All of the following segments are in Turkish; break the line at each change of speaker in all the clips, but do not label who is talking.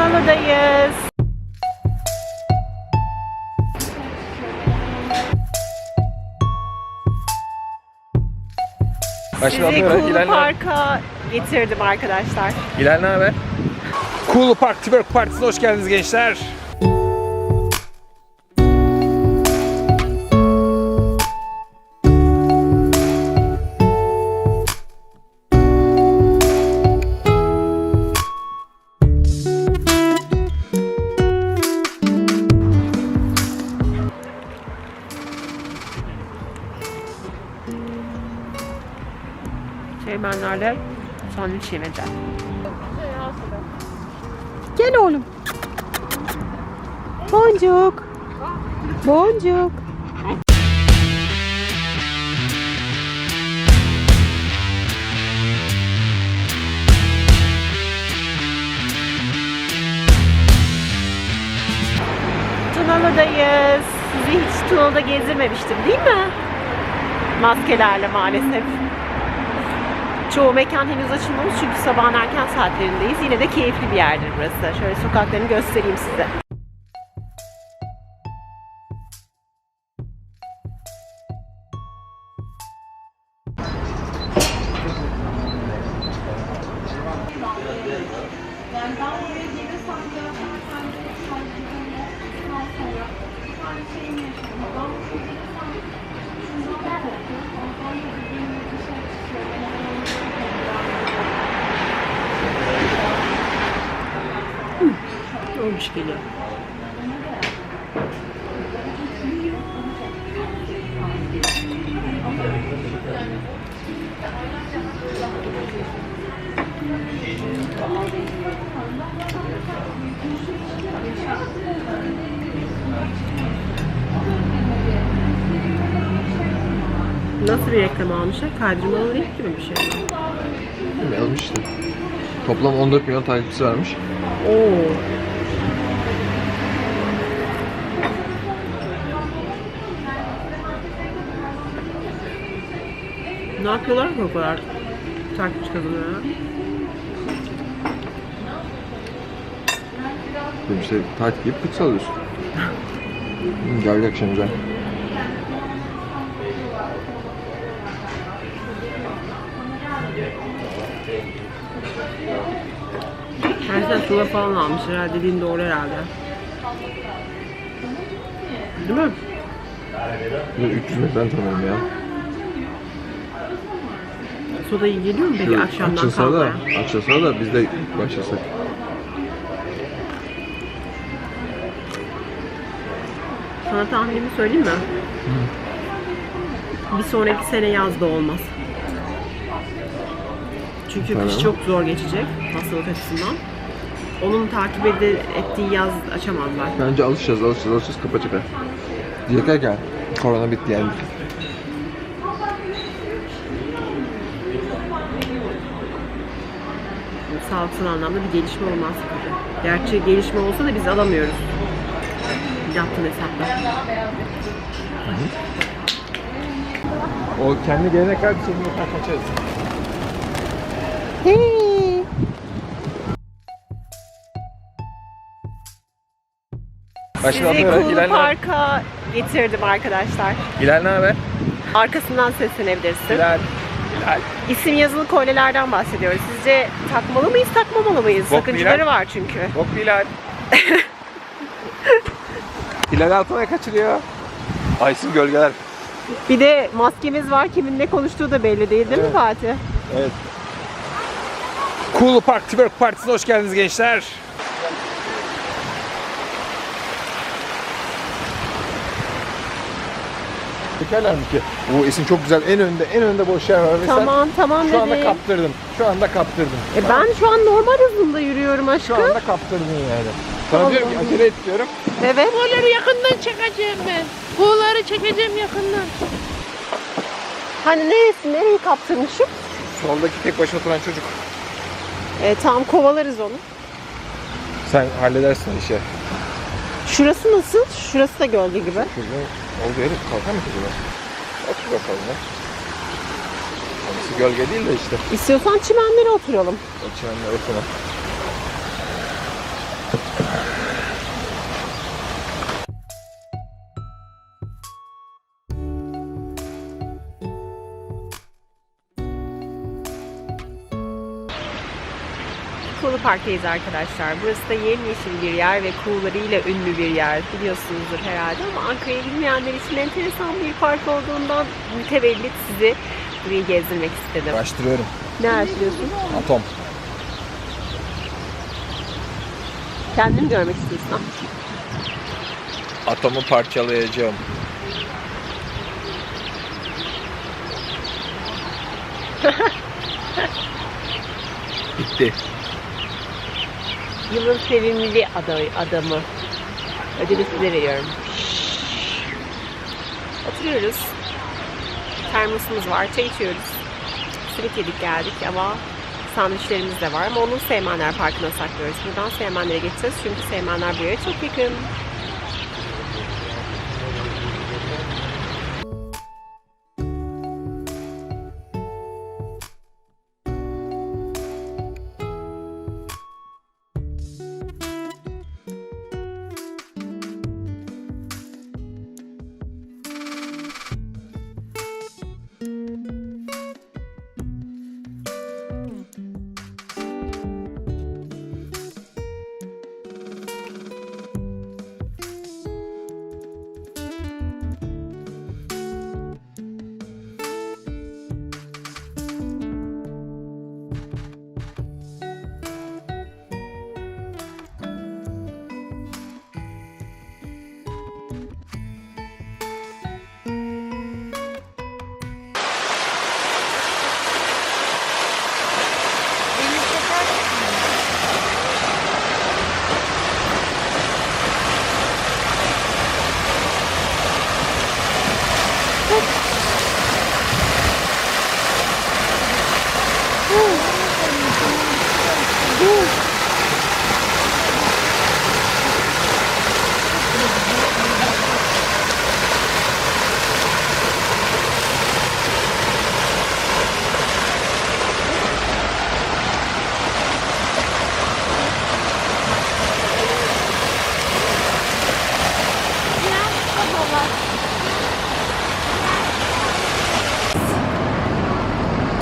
Tunalı'dayız.
Başka
Sizi
ne-
Park'a getirdim arkadaşlar.
Hilal ne haber? Cool Park Twerk Partisi'ne hoş geldiniz gençler.
Şeymenlerle sandviç yemeyeceğim. Gel oğlum. Boncuk. Boncuk. Tunalı'dayız. Sizi hiç Tunalı'da gezdirmemiştim değil mi? Maskelerle maalesef. Çoğu mekan henüz açılmamış çünkü sabahın erken saatlerindeyiz. Yine de keyifli bir yerdir burası. Şöyle sokaklarını göstereyim size. Olmuş geliyor. Nasıl bir reklam almışlar? Kaydırmalı link gibi bir şey mi?
İşte. Toplam 14 milyon takipçisi varmış.
Oo. Ne yapıyorlar ki o kadar takipçi kazanıyor?
Dedim işte takip edip pizza alıyorsun. Hı, gel gel şimdi gel.
Gerçekten sular falan almış herhalde. Dediğin doğru herhalde. Değil mi?
Bir de 300 metreden tanıyorum ya.
Soda iyi geliyor mu peki
Şu
akşamdan
açılsa da,
kalmaya?
açılsa da biz de başlasak.
Sana tahminimi söyleyeyim mi? Bir sonraki sene yazda olmaz. Çünkü
Tamam.
kış çok zor geçecek hastalık açısından. Onun takip ede- ettiği yaz açamazlar.
Bence alışacağız, alışacağız, alışacağız. Kapa çapa. Diyecekler gel. Korona bitti yani.
Sağlıksal anlamda bir gelişme olmaz. Gerçi gelişme olsa da biz alamıyoruz. Yaptığın hesapla.
O kendi gelene kadar bir senin yeter kaçarız. Başka
Sizi
ne-
Park'a getirdim arkadaşlar.
Hilal ne haber?
Arkasından seslenebilirsin.
Hilal. Hilal.
İsim yazılı kolyelerden bahsediyoruz. Sizce takmalı mıyız, takmamalı mıyız?
Bok
Sakıncaları
Hilal.
var çünkü.
Bok Hilal. Hilal Altunay kaçırıyor. Aysin gölgeler.
Bir de maskemiz var. Kimin ne konuştuğu da belli değil değil mi
Evet.
Fatih?
Evet. Cool Park Twerk Partisi'ne hoş geldiniz gençler. Çekerler mi ki? Bu isim çok güzel. En önde, en önde boş yer var. Ve sen
Tamam tamam
şu anda
bebeğim.
kaptırdın. Şu anda kaptırdın.
E ben şu an normal hızında yürüyorum
Şu
aşkım.
anda kaptırdın yani. Sana
Tamam.
diyorum ki acele et diyorum.
Evet.
Kuğuları yakından çekeceğim ben. Kuğuları çekeceğim yakından.
Hani neresi, nereyi kaptırmışım?
Soldaki tek başına oturan çocuk.
E, tamam kovalarız onu.
Sen halledersin işi.
Şurası nasıl? Şurası da gölge gibi.
Çocuğun olduğu yeri kalkar mı acaba? Otur bakalım ya. Orası gölge değil de işte.
İstiyorsan çimenlere oturalım.
O çimenler oturma.
Park'tayız arkadaşlar. Burası da yemyeşil bir yer ve kuğularıyla ünlü bir yer. Biliyorsunuzdur herhalde ama Ankara'yı bilmeyenler için enteresan bir park olduğundan mütevellit sizi burayı gezdirmek istedim.
Araştırıyorum.
Ne araştırıyorsun?
Atom.
Kendini görmek istiyorsun.
Atomu parçalayacağım. Bitti.
Yılın sevimli aday, adamı. Ödülü size veriyorum. Oturuyoruz. Termosumuz var, çay içiyoruz. Simit yedik geldik ama sandviçlerimiz de var. Ama onu Seymenler Parkı'na saklıyoruz. Buradan Seymenler'e geçeceğiz çünkü Seymenler buraya çok yakın.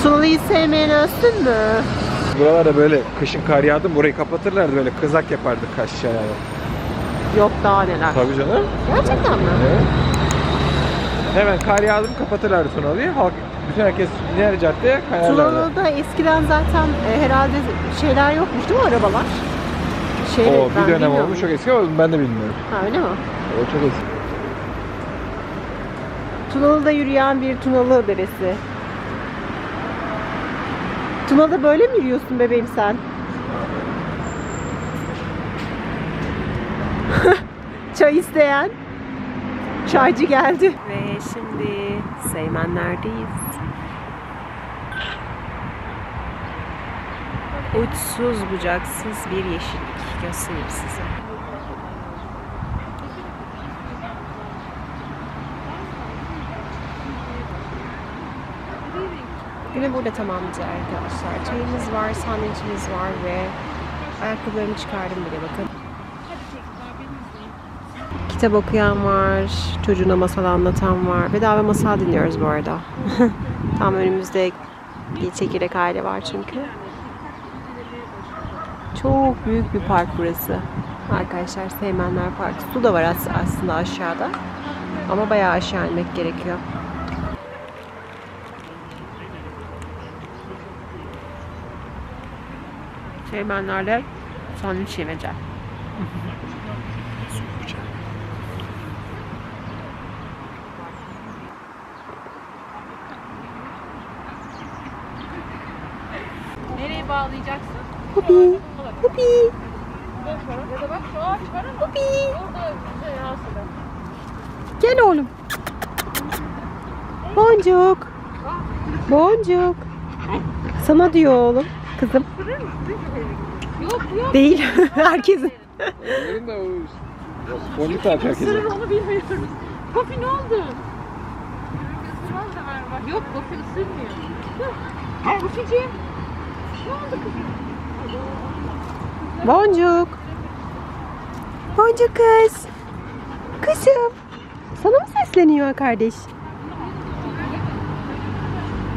Tunalı'yı sevmeyen ölsün mü?
Buralarda böyle kışın kar yağdı mı burayı kapatırlardı böyle kızak yapardık aşağıya.
Yok daha neler.
Tabii canım.
Gerçekten mi?
Evet. Hemen kar yağdı mı kapatırlardı Tunalı'yı. Halk, bütün herkes iner caddeye kayarlardı.
Tunalı'da eskiden zaten e, herhalde şeyler yokmuş değil mi arabalar? Şeyler,
O bir dönem
bilmiyorum.
olmuş çok eski ama ben de bilmiyorum.
Ha öyle mi?
O çok eski.
Tunalı'da yürüyen bir Tunalı bebesi. Tunalı'da böyle mi yürüyorsun bebeğim sen? Çay isteyen. Çaycı geldi. Ve şimdi Seymenler'deyiz. Uçsuz bucaksız bir yeşillik göstereyim size. Günü burada tamamlayacağız arkadaşlar. Çayımız var, sandviçimiz var ve ayakkabılarımı çıkardım bile bakın. Kitap okuyan var, çocuğuna masal anlatan var. Bedava masal dinliyoruz bu arada. Tam önümüzde bir çekirdek aile var çünkü. Çok büyük bir park burası. Arkadaşlar Seymenler Parkı. Su da var as- aslında aşağıda. Ama bayağı aşağı inmek gerekiyor. Seymenlerle sandviç yemece.
Nereye bağlayacaksın?
Hupi, hupi,
Ya da bak şu ağaç var ama
hupi.
orada şey aslında.
Gel oğlum. Boncuk. Boncuk. Sana diyor oğlum. Kızım.
Yok yok.
Değil. Herkesin.
Onların da o boncuk da herkese.
Isırır onu bilmiyoruz. Kofi ne oldu? Isırmaz da bak. Yok Kofi ısırmıyor. Koficiğim. Ne oldu kızım?
Boncuk. Boncuk kız. Kızım. Sana mı sesleniyor kardeş?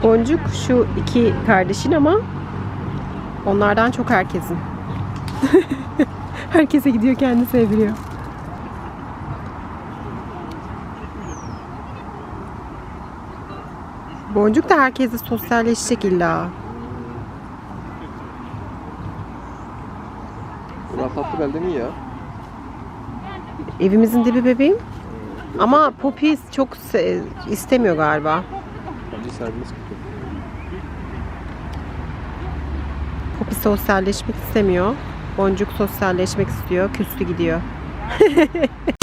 Boncuk şu iki kardeşin ama onlardan çok herkesin. Herkese gidiyor kendi sevdiriyor. Boncuk da herkese sosyalleşecek illa.
Bunlar tatlı belde mi ya?
Evimizin dibi bebeğim. Ama Poppy çok se- istemiyor galiba.
Bence serbest
Poppy sosyalleşmek istemiyor. Boncuk sosyalleşmek istiyor. Küstü gidiyor.